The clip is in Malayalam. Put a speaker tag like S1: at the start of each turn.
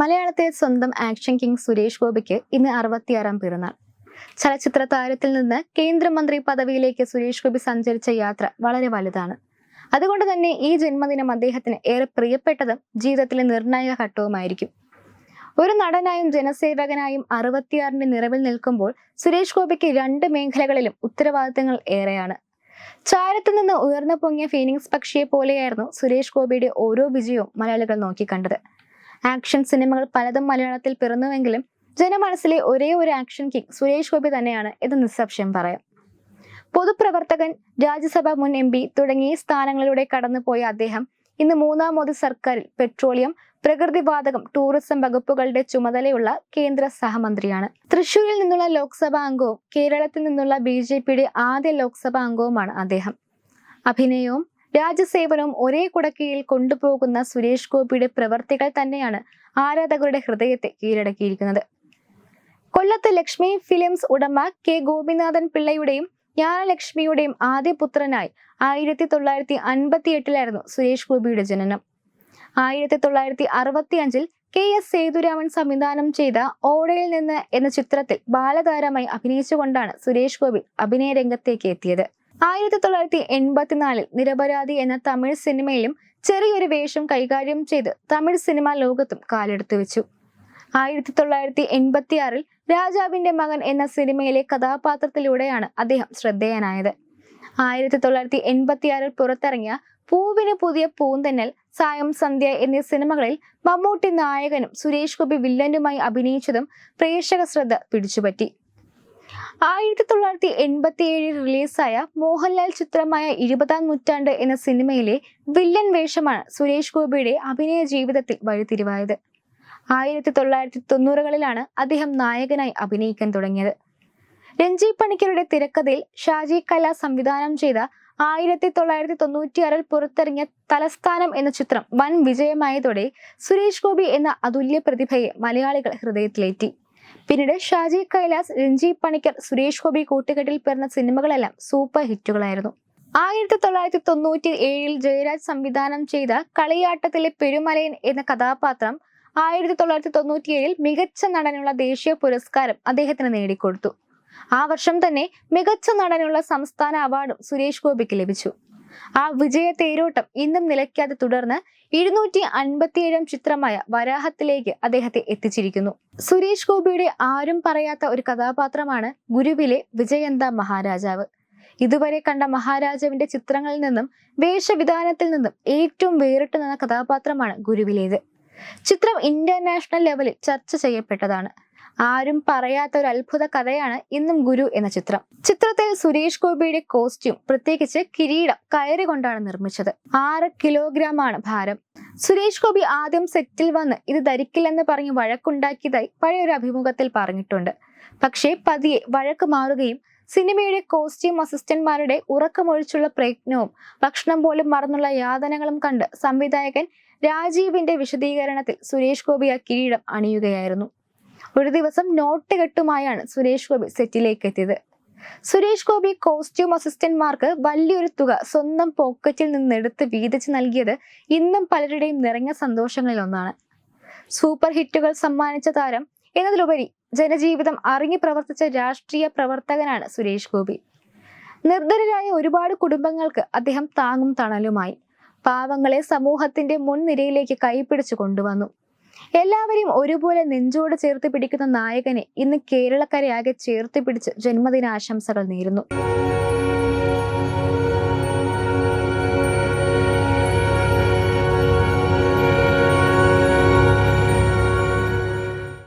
S1: മലയാളത്തെ സ്വന്തം ആക്ഷൻ കിങ് സുരേഷ് ഗോപിക്ക് ഇന്ന് അറുപത്തിയാറാം പിറന്നാൾ. ചലച്ചിത്ര താരത്തിൽ നിന്ന് കേന്ദ്രമന്ത്രി പദവിയിലേക്ക് സുരേഷ് ഗോപി സഞ്ചരിച്ച യാത്ര വളരെ വലുതാണ്. അതുകൊണ്ട് തന്നെ ഈ ജന്മദിനം അദ്ദേഹത്തിന് ഏറെ പ്രിയപ്പെട്ടതും ജീവിതത്തിലെ നിർണായക ഘട്ടവുമായിരിക്കും. ഒരു നടനായും ജനസേവകനായും അറുപത്തിയാറിന്റെ നിറവിൽ നിൽക്കുമ്പോൾ സുരേഷ് ഗോപിക്ക് രണ്ട് മേഖലകളിലും ഉത്തരവാദിത്തങ്ങൾ ഏറെയാണ്. ചാരത്തു നിന്ന് ഉയർന്നു പൊങ്ങിയ ഫീനിങ്സ് പക്ഷിയെ പോലെയായിരുന്നു സുരേഷ് ഗോപിയുടെ ഓരോ വിജയവും മലയാളികൾ നോക്കിക്കണ്ടത്. ആക്ഷൻ സിനിമകൾ പലതും മലയാളത്തിൽ പിറന്നുവെങ്കിലും ജനമനസ്സിലെ ഒരേ ഒരു ആക്ഷൻ കിങ് സുരേഷ് ഗോപി തന്നെയാണ് ഇത് നിസ്സംശയം പറയാം. പൊതുപ്രവർത്തകൻ രാജ്യസഭ മുൻ എം പി തുടങ്ങിയ സ്ഥാനങ്ങളിലൂടെ കടന്നുപോയ അദ്ദേഹം ഇന്ന് മൂന്നാം മോദി സർക്കാരിൽ പെട്രോളിയം പ്രകൃതിവാതകം ടൂറിസം വകുപ്പുകളുടെ ചുമതലയുള്ള കേന്ദ്ര സഹമന്ത്രിയാണ്. തൃശൂരിൽ നിന്നുള്ള ലോക്സഭാ അംഗവും കേരളത്തിൽ നിന്നുള്ള ബി ആദ്യ ലോക്സഭാ അംഗവുമാണ് അദ്ദേഹം. അഭിനയവും രാജ്യസേവനവും ഒരേ കുടക്കീഴിൽ കൊണ്ടുപോകുന്ന സുരേഷ് ഗോപിയുടെ പ്രവർത്തികൾ തന്നെയാണ് ആരാധകരുടെ ഹൃദയത്തെ കീഴടക്കിയിരിക്കുന്നത്. കൊല്ലത്ത് ലക്ഷ്മി ഫിലിംസ് ഉടമ കെ ഗോപിനാഥൻ പിള്ളയുടെയും ജ്ഞാനലക്ഷ്മിയുടെയും ആദ്യ പുത്രനായി ആയിരത്തി തൊള്ളായിരത്തി അൻപത്തി എട്ടിലായിരുന്നു സുരേഷ് ഗോപിയുടെ ജനനം. ആയിരത്തി തൊള്ളായിരത്തി അറുപത്തി അഞ്ചിൽ കെ എസ് സേതുരാമൻ സംവിധാനം ചെയ്ത ഓടയിൽ നിന്ന് എന്ന ചിത്രത്തിൽ ബാലതാരമായി അഭിനയിച്ചുകൊണ്ടാണ് സുരേഷ് ഗോപി അഭിനയ രംഗത്തേക്ക് എത്തിയത്. ആയിരത്തി തൊള്ളായിരത്തി എൺപത്തിനാലിൽ നിരപരാധി എന്ന തമിഴ് സിനിമയിലും ചെറിയൊരു വേഷം കൈകാര്യം ചെയ്ത് തമിഴ് സിനിമാ ലോകത്തും കാലെടുത്തു വെച്ചു. ആയിരത്തി തൊള്ളായിരത്തി എൺപത്തി ആറിൽ രാജാവിന്റെ മകൻ എന്ന സിനിമയിലെ കഥാപാത്രത്തിലൂടെയാണ് അദ്ദേഹം ശ്രദ്ധേയനായത്. ആയിരത്തി തൊള്ളായിരത്തി എൺപത്തി ആറിൽ പുറത്തിറങ്ങിയ പൂവിന് പുതിയ പൂന്തന്നൽ സായം സന്ധ്യ എന്നീ സിനിമകളിൽ മമ്മൂട്ടി നായകനും സുരേഷ് ഗോപി വില്ലനുമായി അഭിനയിച്ചതും പ്രേക്ഷക ശ്രദ്ധ പിടിച്ചുപറ്റി. ആയിരത്തി തൊള്ളായിരത്തി എൺപത്തി ഏഴിൽ റിലീസായ മോഹൻലാൽ ചിത്രമായ ഇരുപതാം നൂറ്റാണ്ട് എന്ന സിനിമയിലെ വില്ലൻ വേഷമാണ് സുരേഷ് ഗോപിയുടെ അഭിനയ ജീവിതത്തിൽ വഴിത്തിരിവായത് ആയിരത്തി തൊള്ളായിരത്തി തൊണ്ണൂറുകളിലാണ് അദ്ദേഹം നായകനായി അഭിനയിക്കാൻ തുടങ്ങിയത്. രഞ്ജി പണിക്കരുടെ തിരക്കഥയിൽ ഷാജി കല സംവിധാനം ചെയ്ത ആയിരത്തി തൊള്ളായിരത്തി തൊണ്ണൂറ്റിയാറിൽ പുറത്തിറങ്ങിയ തലസ്ഥാനം എന്ന ചിത്രം വൻ വിജയമായതോടെ സുരേഷ് ഗോപി എന്ന അതുല്യ പ്രതിഭയെ മലയാളികൾ ഹൃദയത്തിലേറ്റി. പിന്നീട് ഷാജി കൈലാസ് രഞ്ജി പണിക്കർ സുരേഷ് ഗോപി കൂട്ടുകെട്ടിൽ പിറന്ന സിനിമകളെല്ലാം സൂപ്പർ ഹിറ്റുകളായിരുന്നു. ആയിരത്തി തൊള്ളായിരത്തി തൊണ്ണൂറ്റി ഏഴിൽ ജയരാജ് സംവിധാനം ചെയ്ത കളിയാട്ടത്തിലെ പെരുമലയൻ എന്ന കഥാപാത്രം ആയിരത്തി തൊള്ളായിരത്തി തൊണ്ണൂറ്റിയേഴിൽ മികച്ച നടനുള്ള ദേശീയ പുരസ്കാരം അദ്ദേഹത്തിന് നേടിക്കൊടുത്തു. ആ വർഷം തന്നെ മികച്ച നടനുള്ള സംസ്ഥാന അവാർഡും സുരേഷ് ഗോപിക്ക് ലഭിച്ചു. ആ വിജയ തേരോട്ടം ഇന്നും നിലയ്ക്കാതെ തുടർന്ന് ഇരുന്നൂറ്റി അൻപത്തിയേഴാം ചിത്രമായ വരാഹത്തിലേക്ക് അദ്ദേഹത്തെ എത്തിച്ചിരിക്കുന്നു. സുരേഷ് ഗോപിയുടെ ആരും പറയാത്ത ഒരു കഥാപാത്രമാണ് ഗുരുവിലെ വിജയന്ത മഹാരാജാവ്. ഇതുവരെ കണ്ട മഹാരാജാവിന്റെ ചിത്രങ്ങളിൽ നിന്നും വേഷവിധാനത്തിൽ നിന്നും ഏറ്റവും വേറിട്ട് നിന്ന കഥാപാത്രമാണ് ഗുരുവിലേത്. ചിത്രം ഇന്റർനാഷണൽ ലെവലിൽ ചർച്ച ചെയ്യപ്പെട്ടതാണ്. ആരും പറയാത്ത ഒരു അത്ഭുത കഥയാണ് ഇന്നും ഗുരു എന്ന ചിത്രം. ചിത്രത്തിൽ സുരേഷ് ഗോപിയുടെ കോസ്റ്റ്യൂം പ്രത്യേകിച്ച് കിരീടം കയറി കൊണ്ടാണ് നിർമ്മിച്ചത്. ആറ് കിലോഗ്രാം ആണ് ഭാരം. സുരേഷ് ഗോപി ആദ്യം സെറ്റിൽ വന്ന് ഇത് ധരിക്കില്ലെന്ന് പറഞ്ഞ് വഴക്കുണ്ടാക്കിയതായി പഴയൊരു അഭിമുഖത്തിൽ പറഞ്ഞിട്ടുണ്ട്. പക്ഷേ പതിയെ വഴക്ക് മാറുകയും സിനിമയുടെ കോസ്റ്റ്യൂം അസിസ്റ്റന്റ്മാരുടെ ഉറക്കമൊഴിച്ചുള്ള പ്രയത്നവും ഭക്ഷണം പോലും മറന്നുള്ള യാതനകളും കണ്ട് സംവിധായകൻ രാജീവിന്റെ വിശദീകരണത്തിൽ സുരേഷ് ഗോപി ആ കിരീടം അണിയുകയായിരുന്നു. ഒരു ദിവസം നോട്ട് കെട്ടുമായാണ് സുരേഷ് ഗോപി സെറ്റിലേക്ക് എത്തിയത്. സുരേഷ് ഗോപി കോസ്റ്റ്യൂം അസിസ്റ്റന്റ്മാർക്ക് വലിയൊരു തുക സ്വന്തം പോക്കറ്റിൽ നിന്ന് എടുത്ത് വീതിച്ച് നൽകിയത് ഇന്നും പലരുടെയും നിറഞ്ഞ സന്തോഷങ്ങളിൽ ഒന്നാണ് സൂപ്പർ ഹിറ്റുകൾ സമ്മാനിച്ച താരം എന്നതിലുപരി ജനജീവിതം അറിഞ്ഞു പ്രവർത്തിച്ച രാഷ്ട്രീയ പ്രവർത്തകനാണ് സുരേഷ് ഗോപി. നിർധനരായ ഒരുപാട് കുടുംബങ്ങൾക്ക് അദ്ദേഹം താങ്ങും തണലുമായി. പാവങ്ങളെ സമൂഹത്തിന്റെ മുൻനിരയിലേക്ക് കൈപിടിച്ചു കൊണ്ടുവന്നു. എല്ലാവരെയും ഒരുപോലെ നെഞ്ചോട് ചേർത്ത് പിടിക്കുന്ന നായകനെ ഇന്ന് കേരളക്കരയാകെ ചേർത്ത് പിടിച്ച് ജന്മദിനാശംസകൾ നേരുന്നു.